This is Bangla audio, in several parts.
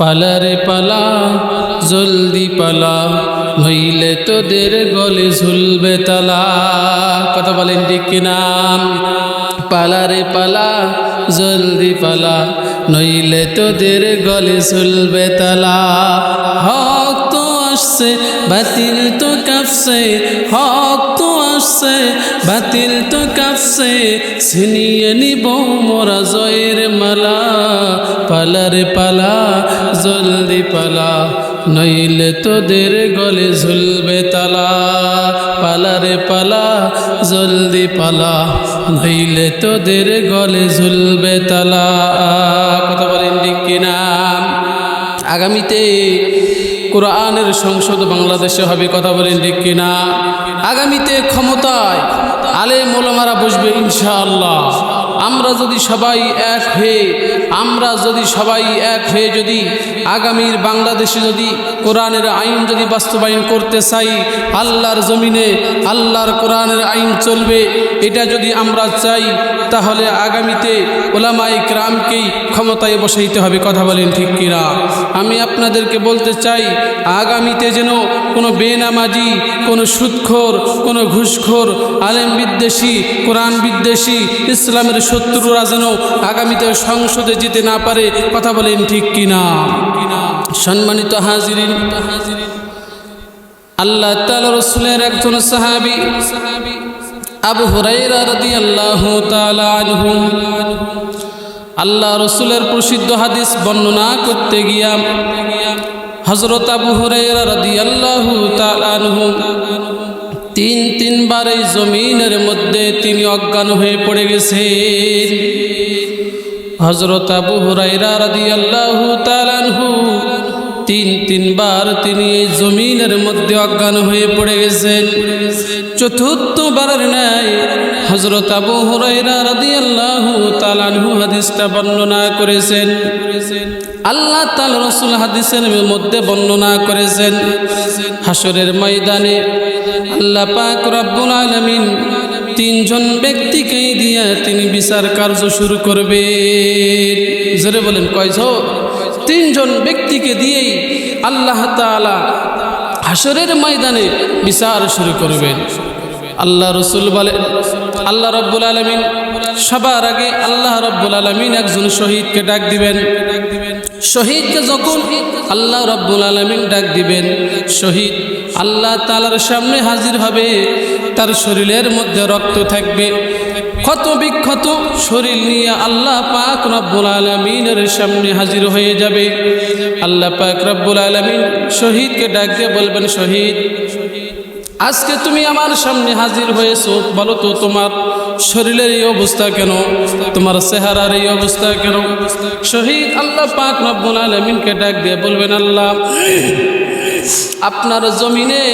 পালারে পালা, জলদি পালা নইলে তোদের গলে ঝুলবে তালা। কথা বলেন ঠিক কিনা পালারে পালা, জলদি পালা, নইলে তোদের গলে ঝুলবে তালা। হক তো আসছে, বাতিল তো কাঁপছে, হক তো আসছে বাতিল তো কাঁপছে ছিনিয়ে নিব মোরা জয়ের মালা, পালারে পালা, জলদি পালা। নইলে তোদের গলে ঝুলবে তালা, পালারে পালা, জলদি পালা। নইলে তোদের গলে ঝুলবে তালা। কথা বলেন ঠিক কিনা? আগামীতে কোরআনের সংসদ বাংলাদেশে হবে কথা বলেন ঠিক কিনা? আগামীতে ক্ষমতায় আলে মোলামারা বসবে ইনশাআল্লাহ। আমরা যদি সবাই এক হয়ে, আমরা যদি সবাই এক হয়ে যদি আগামীর বাংলাদেশে যদি কোরআনের আইন যদি বাস্তবায়ন করতে চাই, আল্লাহর জমিনে আল্লাহর কোরআনের আইন চলবে, এটা যদি আমরা চাই, তাহলে আগামীতে ওলামাই ক্রামকেই ক্ষমতায় বসাইতে হবে, কথা বলেন ঠিক কিনা? আমি আপনাদেরকে বলতে চাই, আগামীতে যেন কোনো বেনামাজি, কোনো সুদখোর কোনো ঘুষখোর আলেম বিদ্বেষী কোরআন বিদ্বেষী ইসলামের শত্রুরা যেন আগামীতে সংসদে যেতে না পারে, কথা বলেন ঠিক কিনা? সম্মানিত হাজিরিন, আল্লাহ রসুলের একজন সাহাবি, আবু তাআলা আনহু, আল্লাহ রসুলের প্রসিদ্ধ হাদিস বর্ণনা করতে গিয়া হজরত আবু হুরাইরা রাদিয়াল্লাহু তাআলা আনহু তিন তিনবার এই জমিনের মধ্যে তিনি অজ্ঞান হয়ে পড়ে গেছেন। হজরত আবু হুরাইরা রাদিয়াল্লাহু তাআলা আনহু তিন, তিনবার তিনি এই জমিনের মধ্যে অজ্ঞান হয়ে পড়ে গেছেন। চতুর্থবারের ন্যায় হজরত আবু হুরাইরা হাদিসটা বর্ণনা করেছেন। আল্লাহ তাল রসুল হাদিসের মধ্যে বর্ণনা করেছেন হাসরের ময়দানে আল্লাহ পাক রব্বুল আলামিন তিনজন ব্যক্তিকেই দিয়া তিনি বিচার কার্য শুরু করবেন। জোরে বলেন কয়জন তিনজন ব্যক্তিকে দিয়েই আল্লাহ তালা হাসরের ময়দানে বিচার শুরু করবেন। আল্লাহ রসুল বলে, আল্লাহ রব্বুল আলমিন সবার আগে আল্লাহ রব্বুল আলমিন একজন শহীদকে ডাক দিবেন। শহীদকে যখন আল্লাহ রব্বুল আলমিন ডাক দিবেন, শহীদ আল্লাহ তালার সামনে হাজির হবে, তার শরীরের মধ্যে রক্ত থাকবে। ক্ষত বিক্ষত শরীর নিয়ে আল্লাহ পাক রব্বুল আলমিনের সামনে হাজির হয়ে যাবে। আল্লাহ পাক রব্বুল আলমিন শহীদকে ডাক দিয়ে বলবেন, শহীদ আজকে তুমি আমার সামনে হাজির হয়েছো, বলো তো তোমার শরীরের এই অবস্থা কেন? তোমার চেহারার এই অবস্থা কেন? শহীদ আল্লাহ পাক রব্বুল আলমিনকে ডাক দিয়ে বলবেন, আল্লাহ আপনার জমিনে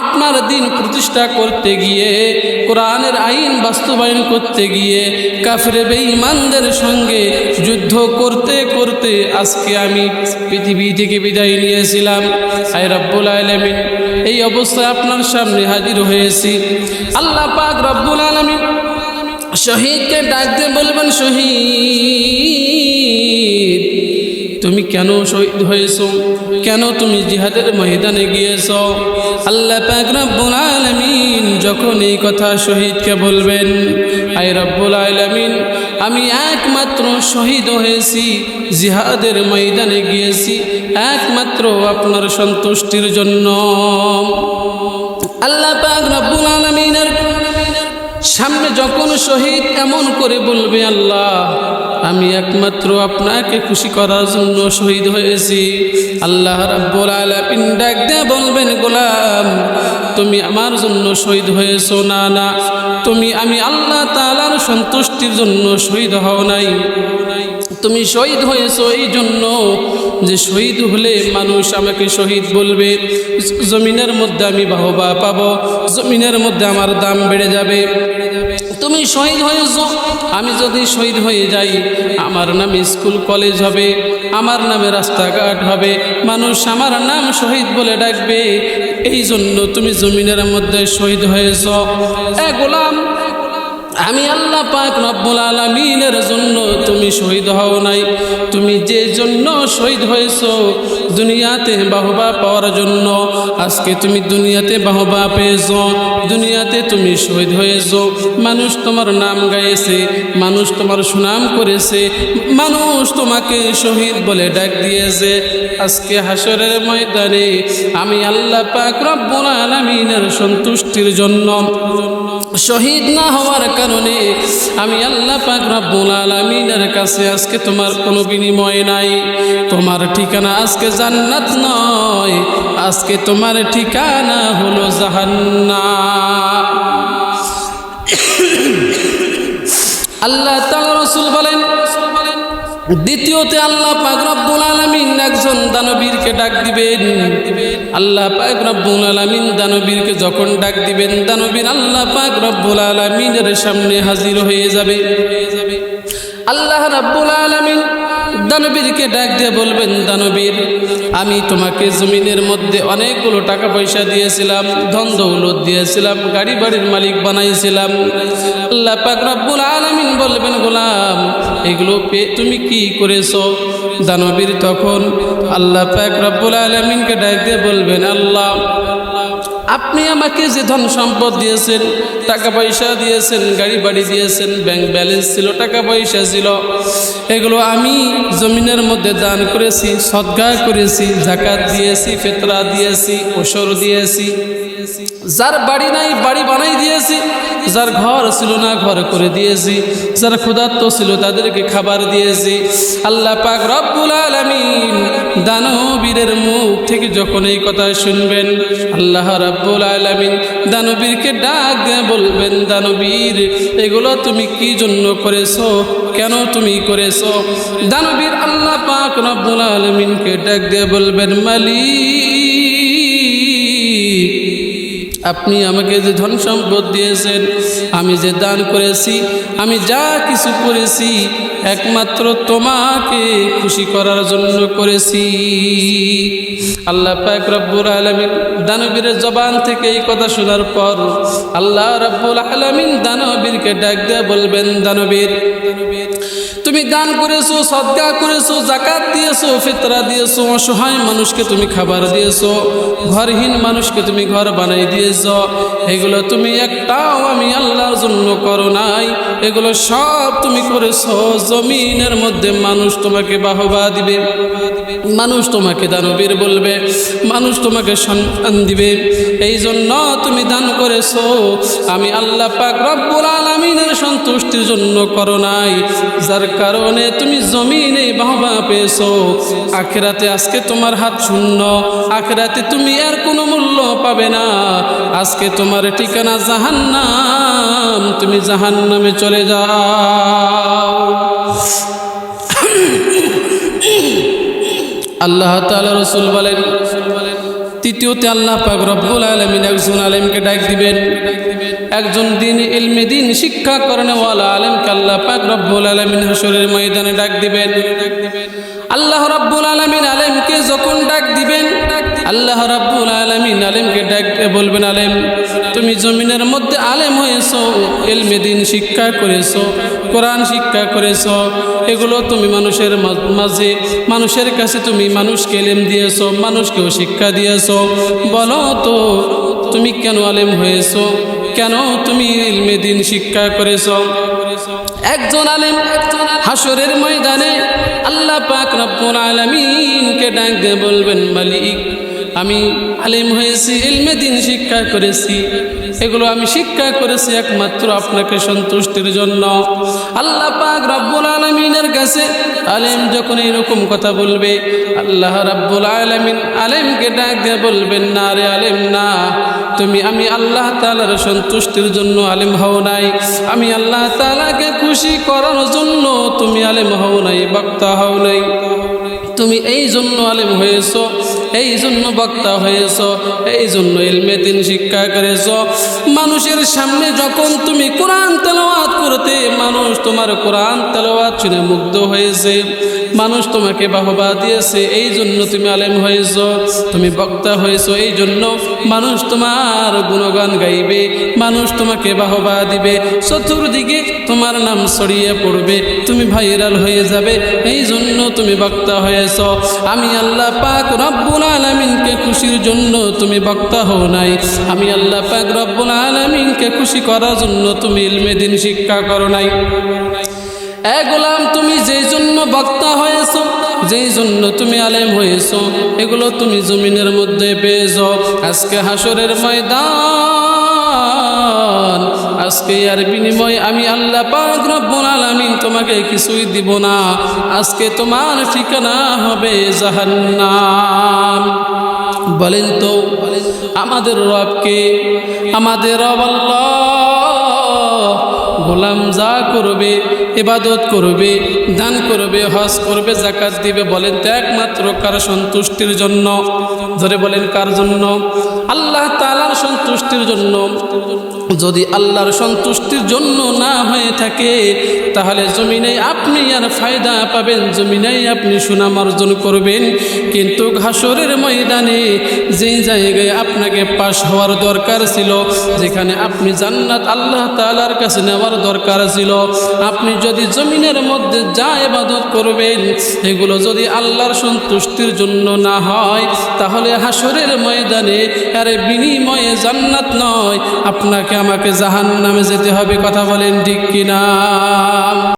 আপনার দিন প্রতিষ্ঠা করতে গিয়ে, কোরআনের আইন বাস্তবায়ন করতে গিয়ে, কাফরে বেঈমানদের সঙ্গে যুদ্ধ করতে করতে আজকে আমি পৃথিবী থেকে বিদায় নিয়েছিলাম। আই রব্বুল আলমিন, এই অবস্থায় আপনার সামনে হাজির হয়েছি। আল্লাহ পাক রব্বুল আলমিন শহীদকে ডাকতে বলবেন, শহীদ। তুমি কেন শহীদ হয়েছ? কেন তুমি জিহাদের ময়দানে গিয়েছ? আল্লাহ রব্বুল আলামিন যখন এই কথা শহীদকে বলবেন আই রব্বুল আলামিন, আমি একমাত্র শহীদ হয়েছি, জিহাদের ময়দানে গিয়েছি, একমাত্র আপনার সন্তুষ্টির জন্য। আল্লাহ রব্বুল আলামিনের সামনে যখন শহীদ এমন করে বলবে, আল্লাহ, আমি একমাত্র আপনাকে খুশি করার জন্য শহীদ হয়েছি। আল্লাহ রাব্বুল বলবেন, গোলাম, তুমি আমার জন্য শহীদ হয়েছো। না না, তুমি, আমি আল্লাহ তাআলার সন্তুষ্টির জন্য শহীদ হও নাই। তুমি শহীদ হয়েছো এই জন্য যে শহীদ হলে মানুষ আমাকে শহীদ বলবে। জমিনের মধ্যে আমি বাহবা পাব, জমিনের মধ্যে আমার দাম বেড়ে যাবে। তুমি শহীদ হয়েছ। আমি যদি শহীদ হয়ে যাই, আমার নামে স্কুল, কলেজ হবে, আমার নামে রাস্তাঘাট হবে, মানুষ আমার নাম শহীদ বলে ডাকবে। এই জন্য তুমি জমিনের মধ্যে শহীদ হয়েছ। এ গোলাম আমি আল্লাহ পাক রব্বুল আলমিনের জন্য তুমি শহীদ হও নাই। তুমি যে জন্য শহীদ হয়েছ দুনিয়াতে বাহবা পাওয়ার জন্য, আজকে তুমি দুনিয়াতে বাহবা পেয়েছ, দুনিয়াতে তুমি শহীদ হয়েছ। মানুষ তোমার নাম গাইছে, মানুষ তোমার সুনাম করেছে, মানুষ তোমাকে শহীদ বলে ডাক দিয়েছে। আজকে হাসরের ময়দানে আমি আল্লাহ পাক রব্বুল আলমিনের সন্তুষ্টির জন্য শহীদ না হওয়ার কারণে আমি আল্লাহ পাক রাব্বুল আলামিনের কাছে আজকে তোমার কোনো বিনিময় নাই। তোমার ঠিকানা আজকে জান্নাত নয়। আজকে তোমার ঠিকানা হলো জাহান্না আল্লাহ দ্বিতীয়তে আল্লাহ পাক রব্বুল আলামিন একজন দানবীরকে ডাক দিবেন। আল্লাহ পাক রব্বুল আলামিন দানবীরকে যখন ডাক দিবেন, দানবীর আল্লাহ পাক রব্বুল আলামিনের সামনে হাজির হয়ে যাবে। আল্লাহ রাব্বুল আলামিন দানবীরকে ডাক দিয়ে বলবেন, দানবীর, আমি তোমাকে জমিনের মধ্যে অনেকগুলো টাকা পয়সা দিয়েছিলাম, ধন দৌলত দিয়েছিলাম, গাড়ি বাড়ির মালিক বানাইছিলাম। আল্লাহ আলামিন বলবেন, গোলাম, এগুলো পেয়ে তুমি কি করেছ? দানবীর তখন আল্লাহ পাক রব্বুল আলামিনকে ডাক দিয়ে বলবেন, আল্লাহ আপনি আমাকে যে ধন সম্পদ দিয়েছেন, টাকা পয়সা দিয়েছেন, গাড়ি বাড়ি দিয়েছেন ব্যাংক ব্যালেন্স ছিল, টাকা পয়সা ছিল, এগুলো আমি জমিনের মধ্যে দান করেছি সদ্গা করেছি, জাকাত দিয়েছি, ফেতরা দিয়েছি ওষর দিয়েছি। যার বাড়ি নাই, বাড়ি বানাই দিয়েছি, যার ঘর ছিল না, ঘর করে দিয়েছি, যার ক্ষুধার্ত ছিল তাদেরকে খাবার দিয়েছি। আল্লাহ পাক রব্বুল আলামিন দানবীরের মুখ থেকে যখন এই কথা শুনবেন, আল্লাহ রাব্বুল আলামিন দানবীরকে ডাক বলবেন দানবীর এগুলো তুমি কি জন্য করেছ? কেন তুমি করেছ? দানবীর আল্লাহ পাক রব্বুল আলামিনকে ডাক দিয়ে বলবেন, মালিক আপনি আমাকে যে ধন সম্পদ দিয়েছেন, আমি যে দান করেছি, আমি যা কিছু করেছি, একমাত্র তোমাকে খুশি করার জন্য করেছি। আল্লাহ পাক রব্বুল আলমিন দানবীরের জবান থেকে এই কথা শোনার পর আল্লাহ রব্বুল আলমিন দানবীরকে ডাক দিয়ে বলবেন, দানবীর তুমি দান করেছ সদ্গা করেছ জাকাত দিয়েছ, ফিতরা দিয়েছ, অসহায় মানুষকে তুমি খাবার দিয়েছ, ঘরহীন মানুষকে তুমি ঘর বানাই দিয়েছ, এগুলো তুমি একটাও আমি আল্লাহর জন্য করো নাই। এগুলো সব তুমি করেছ, জমিনের মধ্যে মানুষ তোমাকে বাহবা দিবে, মানুষ তোমাকে দানবীর বলবে, মানুষ তোমাকে সম্মান দিবে। এই জন্য তুমি দান করেছ, আমি আল্লাহ পাক রব্বুল আলমিনের সন্তুষ্টির জন্য করো নাই। যার কারণে তুমি জমিনে বাহবা পেয়েছ। আখেরাতে আজকে তোমার হাত শূন্য। আখেরাতে তুমি আর কোনো মূল্য পাবে না। আজকে তোমার ঠিকানা জাহান্নাম। তুমি জাহান্নামে চলে যাও। আল্লাহ তাআলা রসুল বলেন তৃতীয়তে আল্লাহ পাক রব্বুল আলমিন একজন আলেমকে ডাক দিবেন। একজন দিন ইলমে, দিন শিক্ষা করেনওয়ালা আলেমকে আল্লাহ পাক রব্বুল আলমিন হাসরের ময়দানে ডাক দিবেন। আল্লাহ রব্বুল আলমিন আলেমকে যখন ডাক দিবেন, আল্লাহ রাব্বুল আলমিন আলেমকে ডাক বলবেন, আলেম, তুমি জমিনের মধ্যে আলেম হয়েছো এলমে দিন শিক্ষা করেছ কোরআন শিক্ষা করেছ, এগুলো তুমি মানুষের মাঝে, মানুষের কাছে তুমি মানুষকে এলেম দিয়েছ, মানুষকেও শিক্ষা দিয়েছ। বলো তো, তুমি কেন আলেম হয়েছো? কেন তুমি ইলমে দিন শিক্ষা করেছ? একজন আলেম হাসরের ময়দানে আল্লাহ পাক রব্বুল আলামিনকে ডাক দিয়ে বলবেন মালিক আমি আলেম হয়েছি, ইলমে দিন শিক্ষা করেছি। এগুলো আমি শিক্ষা করেছি একমাত্র আপনাকে সন্তুষ্টির জন্য। আল্লাহ পাক রব্বুল আলমিনের কাছে আলেম যখন এরকম কথা বলবে, আল্লাহ রাব্বুল আলমিন আলেমকে ডাক দিয়ে বলবেন, না রে আলেম, না। তুমি, আমি আল্লাহ তালার সন্তুষ্টির জন্য আলেম হও নাই। আমি আল্লাহ তালাকে খুশি করার জন্য তুমি আলেম হও নাই, বক্তা হও নাই। তুমি এই জন্য আলেম হয়েছ, এই জন্য বক্তা হয়েছ, এই জন্য ইলমে তিনি শিক্ষা করেছ। মানুষের সামনে যখন তুমি কোরআন তেলাওয়াত করতে, মানুষ তোমার কোরআন তেলাওয়াত শুনে মুগ্ধ হয়েছে। মানুষ তোমাকে বাহবা দিয়েছে, এই জন্য তুমি আলেম হয়েছ, তুমি বক্তা হয়েছ, এই জন্য মানুষ তোমার গুণগান গাইবে, মানুষ তোমাকে বাহবা দিবে, চতুর্দিকে তোমার নাম ছড়িয়ে পড়বে, তুমি ভাইরাল হয়ে যাবে, এই জন্য তুমি বক্তা হয়েছ। আমি আল্লাহ পাক রব্বুল আলমিনকে খুশির জন্য তুমি বক্তা হও নাই। আমি আল্লাহ পাক রব্বুল আলমিনকে খুশি করার জন্য তুমি ইলমে দিন শিক্ষা করো নাই। এ গোলাম, তুমি যেই জন্য বক্তা হয়েছ, যেই জন্য তুমি আলেম হয়েছ, এগুলো তুমি জমিনের মধ্যে পেয়ে পেয়েছ। আজকে হাসরের ময়দান, আজকে আর বিনিময়ে আমি আল্লাহ পাক রব্বুল আলামিন তোমাকে কিছুই দিব না। আজকে তোমার ঠিকানা হবে জাহান্নাম। বলেন তো, আমাদের রবকে আমাদের রব আল্লাহ। গোলাম যা করবে এবাদত করবে, দান করবে, হজ করবে জাকাত দিবে, বলেন তো একমাত্র কার সন্তুষ্টির জন্য? ধরে বলেন কার জন্য? আল্লাহ তালার সন্তুষ্টির জন্য। যদি আল্লাহর সন্তুষ্টির জন্য না হয়ে থাকে, তাহলে জমিনে আপনি আর ফায়দা পাবেন। জমিনেই আপনি সুনাম অর্জন করবেন। কিন্তু ঘাসরের ময়দানে যেই জায়গায় আপনাকে পাশ হওয়ার দরকার ছিল, যেখানে আপনি জান্নাত আল্লাহ তালার কাছে নেওয়ার দরকার ছিল, আপনি যদি জমিনের মধ্যে যা এবাদত করবেন, এগুলো যদি আল্লাহর সন্তুষ্টির জন্য না হয়, তাহলে হাসরের ময়দানে আরে বিনিময়ে জান্নাত নয়। আমাকে জাহান নামে যেতে হবে কথা বলেন ঠিক কিনা?